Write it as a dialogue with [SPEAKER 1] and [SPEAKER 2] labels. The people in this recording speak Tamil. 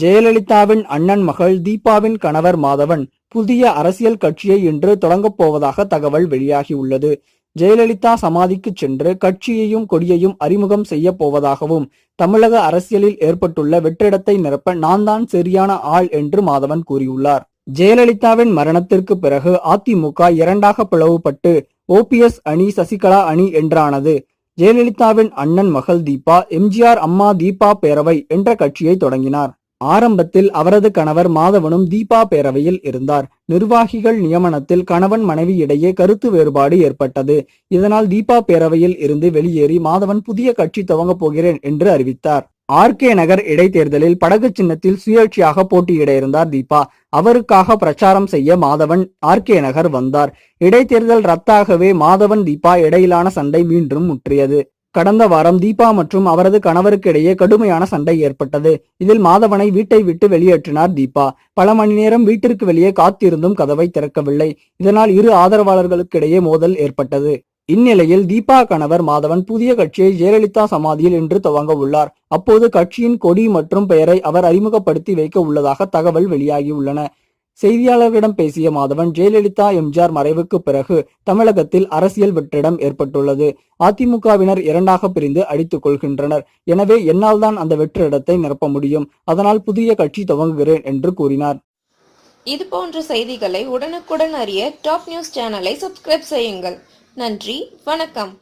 [SPEAKER 1] ஜெயலலிதாவின் அண்ணன் மகள் தீபாவின் கணவர் மாதவன் புதிய அரசியல் கட்சியை இன்று தொடங்கப் போவதாக தகவல் வெளியாகியுள்ளது. ஜெயலலிதா சமாதிக்கு சென்று கட்சியையும் கொடியையும் அறிமுகம் செய்ய போவதாகவும் தமிழக அரசியலில் ஏற்பட்டுள்ள வெற்றிடத்தை நிரப்ப நான் தான் சரியான ஆள் என்று மாதவன் கூறியுள்ளார். ஜெயலலிதாவின் மரணத்திற்கு பிறகு அதிமுக இரண்டாக பிளவுபட்டு ஓபிஎஸ் அணி சசிகலா அணி என்றானது. ஜெயலலிதாவின் அண்ணன் மகள் தீபா எம்ஜிஆர் அம்மா தீபா பேரவை என்ற கட்சியை தொடங்கினார். ஆரம்பத்தில் அவரது கணவர் மாதவனும் தீபா பேரவையில் இருந்தார். நிர்வாகிகள் நியமனத்தில் கணவன் மனைவி இடையே கருத்து வேறுபாடு ஏற்பட்டது. இதனால் தீபா பேரவையில் இருந்து வெளியேறி மாதவன் புதிய கட்சி துவங்கப் போகிறேன் என்று அறிவித்தார். ஆர்கே நகர் இடைத்தேர்தலில் படகு சின்னத்தில் சுயேட்சையாக போட்டியிட இருந்தார் தீபா. அவருக்காக பிரச்சாரம் செய்ய மாதவன் ஆர்கே நகர் வந்தார். இடைத்தேர்தல் ரத்தாகவே மாதவன் தீபா இடையிலான சண்டை மீண்டும் முற்றியது. கடந்த வாரம் தீபா மற்றும் அவரது கணவருக்கு இடையே கடுமையான சண்டை ஏற்பட்டது. இதில் மாதவனை வீட்டை விட்டு வெளியேற்றினார் தீபா. பல மணி நேரம் வீட்டிற்கு வெளியே காத்திருந்தும் கதவை திறக்கவில்லை. இதனால் இரு ஆதரவாளர்களுக்கிடையே மோதல் ஏற்பட்டது. இந்நிலையில் தீபா கணவர் மாதவன் புதிய கட்சியை ஜெயலலிதா சமாதியில் இன்று துவங்க உள்ளார். அப்போது கட்சியின் கொடி மற்றும் பெயரை அவர் அறிமுகப்படுத்தி வைக்க உள்ளதாக தகவல் வெளியாகியுள்ளன செய்தியாளர்களிடம் பேசிய மாதவன் ஜெயலலிதா எம்ஜிஆர் மறைவுக்கு பிறகு தமிழகத்தில் அரசியல் வெற்றிடம் ஏற்பட்டுள்ளது. அதிமுகவினர் இரண்டாக பிரிந்து அடித்துக் கொள்கின்றனர். எனவே என்னால் தான் அந்த வெற்றிடத்தை நிரப்ப முடியும்? அதனால் புதிய கட்சி துவங்குகிறேன் என்று கூறினார்.
[SPEAKER 2] இது போன்ற செய்திகளை உடனுக்குடன் அறிய டாப் நியூஸ் சேனலை சப்ஸ்கிரைப் செய்யுங்கள். நன்றி வணக்கம்.